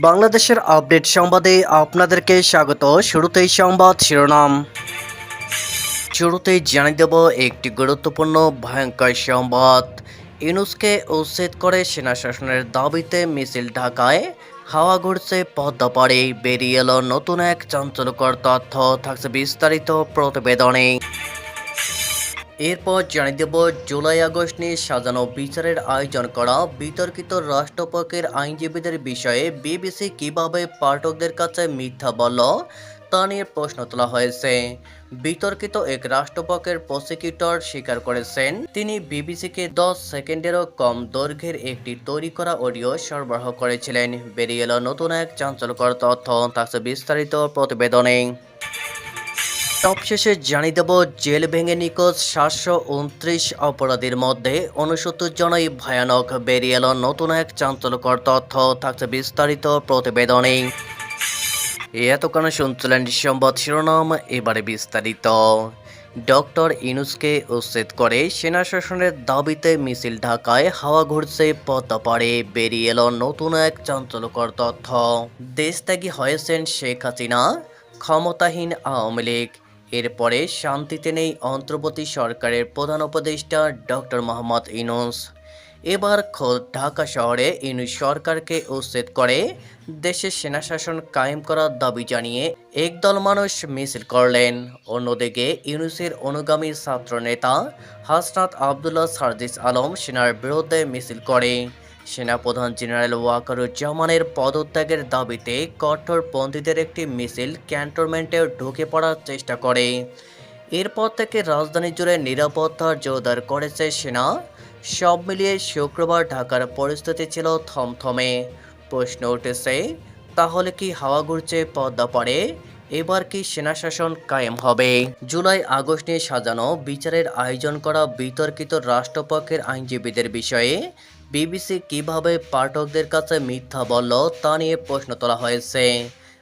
বাংলাদেশের আপডেট সংবাদে আপনাদেরকে স্বাগত। শুরুতেই সংবাদ শিরোনাম। শুরুতেই জানিয়ে দেব একটি গুরুত্বপূর্ণ ভয়ঙ্কর সংবাদ। ইউনুসকে উচ্ছেদ করে সেনা শাসনের দাবিতে মিছিল ঢাকায়। হাওয়া ঘুরছে, পদ্মা পাড়ে। বেরিয়ে এলো নতুন এক চাঞ্চল্যকর তথ্য। থাকছে বিস্তারিত প্রতিবেদনে। এরপর জানিয়ে দেব, জুলাই আগস্ট নিয়ে সাজানো বিচারের আয়োজন করা বিতর্কিত রাষ্ট্রপক্ষের আইনজীবীদের বিষয়ে বিবিসি কীভাবে পাঠকদের কাছে মিথ্যা বলল, তা নিয়ে প্রশ্ন তোলা হয়েছে। বিতর্কিত এক রাষ্ট্রপক্ষের প্রসিকিউটর স্বীকার করেছেন, তিনি বিবিসিকে দশ সেকেন্ডেরও কম দৈর্ঘ্যের একটি তৈরি করা অডিও সরবরাহ করেছিলেন। বেরিয়ে এলো নতুন এক চাঞ্চল্যকর তথ্য থাকছে বিস্তারিত প্রতিবেদনে। সবশেষে জানিয়ে দেব, জেল ভেঙে নিখোঁজ সাতশো উনত্রিশ অপরাধীর মধ্যে উনসত্তর জনই ভয়ানক। বেরিয়ে এলো নতুন এক চাঞ্চল্যকর তথ্য, থাকছে বিস্তারিত প্রতিবেদনে। এতক্ষণ শুনছিলেন সংবাদ শিরোনাম, এবারে বিস্তারিত। ডক্টর ইনুসকে উচ্ছেদ করে সেনা শাসনের দাবিতে মিছিল ঢাকায়, হাওয়া ঘুরছে পদ্মা পাড়ে। বেরিয়ে এলো নতুন এক চাঞ্চল্যকর তথ্য। দেশত্যাগী হয়েছেন শেখ হাসিনা, ক্ষমতাহীন আওয়ামী লীগ। এরপরে শান্তিতে নেই অন্তর্বর্তী সরকারের প্রধান উপদেষ্টা ডক্টর মোহাম্মদ ইনুস এবার খোদ ঢাকা শহরে ইনুস সরকারকে উচ্ছেদ করে দেশের সেনাশাসন কায়েম করার দাবি জানিয়ে একদল মানুষ মিছিল করলেন। অন্যদিকে ইউনুসের অনুগামী ছাত্র নেতা হাসনাত আবদুল্লাহ সার্জিস আলম সেনার বিরুদ্ধে মিছিল করে। সেনাপ্রধান জেনারেল ওয়াকারুজ্জামানের পদত্যাগের দাবিতে কঠোরপন্থীদের একটি মিছিল ক্যান্টনমেন্টে ঢুকে পড়ার চেষ্টা করে। এরপর থেকে রাজধানী জুড়ে নিরাপত্তা জোরদার করেছে সেনা। সব মিলিয়ে শুক্রবার ঢাকার পরিস্থিতি ছিল থমথমে। প্রশ্ন উঠেছে, তাহলে কি হাওয়া ঘুরছে, পদ্মা পারে এবার কি সেনা শাসন কায়েম হবে? জুলাই, আগস্ট নিয়ে সাজানো বিচারের আয়োজন করা বিতর্কিত রাষ্ট্রপক্ষের আইনজীবীদের বিষয়ে বিবিসি কীভাবে পাঠকদের কাছে মিথ্যা বলল তা নিয়ে প্রশ্ন তোলা হয়েছে।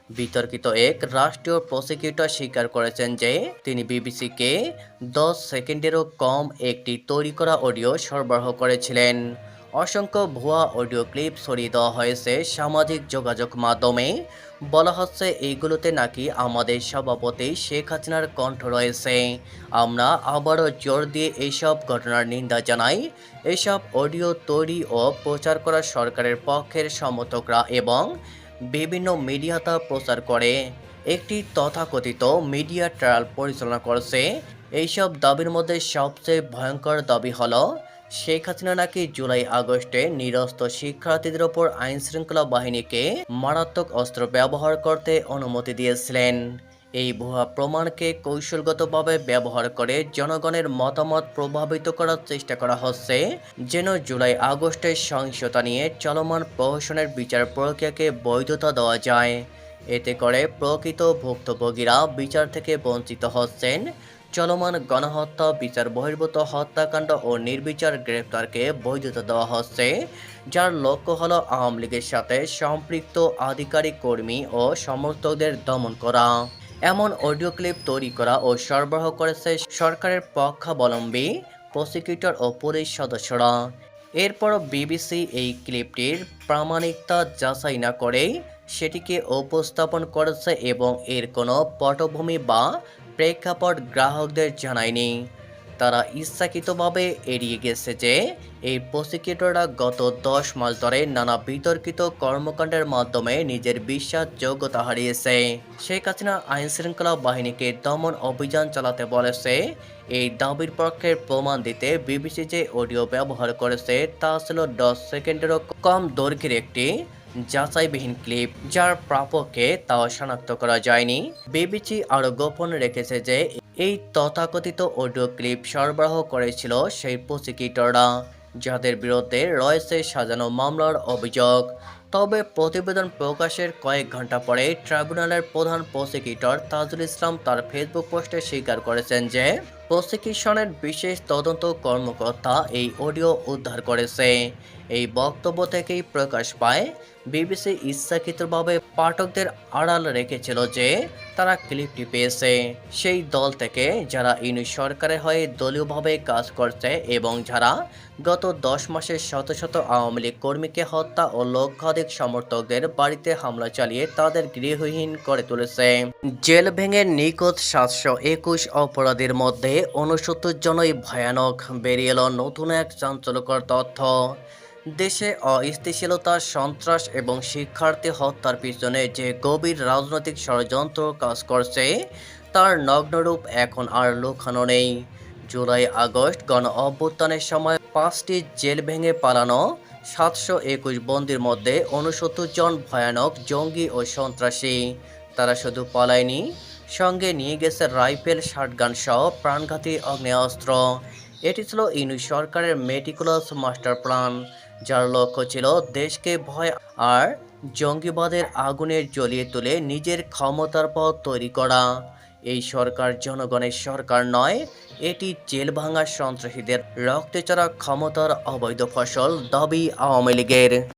বিতর্কিত এক রাষ্ট্রীয় প্রসিকিউটর স্বীকার করেছেন যে, তিনি বিবিসিকে দশ সেকেন্ডেরও কম একটি তৈরি করা অডিও সরবরাহ করেছিলেন। অসংখ্য ভুয়া অডিও ক্লিপ সরিয়ে দেওয়া হয়েছে সামাজিক যোগাযোগ মাধ্যমে। বলা হচ্ছে, এইগুলোতে নাকি আমাদের সভাপতি শেখ হাসিনার কণ্ঠ রয়েছে। আমরা আবারও জোর দিয়ে এইসব ঘটনার নিন্দা জানাই। এসব অডিও তৈরি ও প্রচার করা সরকারের পক্ষের সমর্থকরা এবং বিভিন্ন মিডিয়া তা প্রচার করে। একটি তথাকথিত মিডিয়া ট্রায়াল পরিচালনা করছে। এইসব দাবির মধ্যে সবচেয়ে ভয়ঙ্কর দাবি হলো শেখ হাসিনা নাকি জুলাই আগস্টে নিরস্ত শিক্ষার্থীদের ওপর আইন শৃঙ্খলা বাহিনীকে মারাত্মক অস্ত্র ব্যবহার করতে অনুমতি দিয়েছিলেন। এই ভুয়া প্রমাণকে কৌশলগতভাবে ব্যবহার করে জনগণের মতামত প্রভাবিত করার চেষ্টা করা হচ্ছে, যেন জুলাই আগস্টের সহিংসতা নিয়ে চলমান প্রহসনের বিচার প্রক্রিয়াকে বৈধতা দেওয়া যায়। এতে করে প্রকৃত ভুক্তভোগীরা বিচার থেকে বঞ্চিত হচ্ছেন। চলমান গণহত্যা, বিচার বহির্ভূত হত্যাকাণ্ড ও নির্বিচার গ্রেপ্তারকে বৈধতা দেওয়া হচ্ছে, যার লক্ষ্য হলো আওয়ামী লীগের সাথে সম্পৃক্ত আধিকারিক, কর্মী ও সমর্থকদের দমন করা। এমন অডিও ক্লিপ তৈরি করা ও সরবরাহ করেছে সরকারের পক্ষাবলম্বী, প্রসিকিউটর ও পুলিশ সদস্যরা। এরপর বিবিসি এই ক্লিপটির প্রামাণিকতা যাচাই না করেই সেটিকে উপস্থাপন করেছে এবং এর কোনো পটভূমি বা প্রেক্ষাপট গ্রাহকদের জানায়নি। তারা ইচ্ছাকৃতভাবে এড়িয়ে গেছে যে, এই প্রসিকিউটররা গত দশ মাস ধরে নানা বিতর্কিত কর্মকাণ্ডের মাধ্যমে নিজের বিশ্বাসযোগ্যতা হারিয়েছে। শেখ হাসিনা আইন শৃঙ্খলা বাহিনীকে দমন অভিযান চালাতে বলেছে। এই দাবির পক্ষের প্রমাণ দিতে বিবিসি যে অডিও ব্যবহার করেছে, তা ছিল দশ সেকেন্ডেরও কম দৈর্ঘ্যের একটি যাচাইবিহীন ক্লিপ, যার প্রাপককে তাও শনাক্ত করা যায়নি। বিবিসি আরও গোপন রেখেছে যে, এই তথাকথিত অডিও ক্লিপ সরবরাহ করেছিল সেই প্রসিকিউটররা, যাদের বিরুদ্ধে রয়েছে সাজানো মামলার অভিযোগ। তবে প্রতিবেদন প্রকাশের কয়েক ঘণ্টা পরে ট্রাইব্যুনালের প্রধান প্রসিকিউটর তাজুল ইসলাম তার ফেসবুক পোস্টে স্বীকার করেছেন যে প্রসিকিউশনের বিশেষ তদন্ত কর্মকর্তা এই অডিও উদ্ধার করেছে। এই বক্তব্য থেকেই প্রকাশ পায়, বিবিসি ইচ্ছাকৃতভাবে পাঠকদের আড়াল রেখেছিল যে তারা ক্লিপটি পেয়েছে। সেই দল থেকে যারা ইউনি সরকারের হয়ে দলীয়ভাবে কাজ করছে এবং যারা গত দশ মাসে শত শত আওয়ামী লীগ কর্মীকে হত্যা ও লক্ষাধিক সমর্থকদের বাড়িতে হামলা চালিয়ে তাদের গৃহহীন করে তুলেছে। জেল ভেঙে নিখোঁজ সাতশো একুশ অপরাধীর মধ্যে উনসত্তর জনই ভয়ানক। বেরিয়ে এলো নতুন এক চাঞ্চল্যকর তথ্য। দেশে অস্থিতিশীলতা, সন্ত্রাস এবং শিক্ষার্থী হত্যার পিছনে যে গভীর রাজনৈতিক ষড়যন্ত্র কাজ করছে, তার নগ্নরূপ এখন আর লুকানো নেই। জুলাই আগস্ট গণ অভ্যুত্থানের সময় পাঁচটি জেল ভেঙে পালানো সাতশো একুশ বন্দির মধ্যে উনসত্তর জন ভয়ানক জঙ্গি ও সন্ত্রাসী। তারা শুধু পলায়নি, সঙ্গে নিয়ে গেছে রাইফেল শার্টগান সহ প্রাণঘাতী আগ্নেয়াস্ত্র এটি ছিল ইনু সরকারের মেটিকুলাস মাস্টার প্ল্যান, যার লক্ষ্য ছিল দেশকে ভয় আর জঙ্গিবাদের আগুনে জ্বলিয়ে তুলে নিজের ক্ষমতার পথ তৈরি করা। এই সরকার জনগণের সরকার নয়, এটি জেল ভাঙা সন্ত্রাসীদের রক্তে চড়া ক্ষমতার অবৈধ ফসল দাবি আওয়ামী লীগের।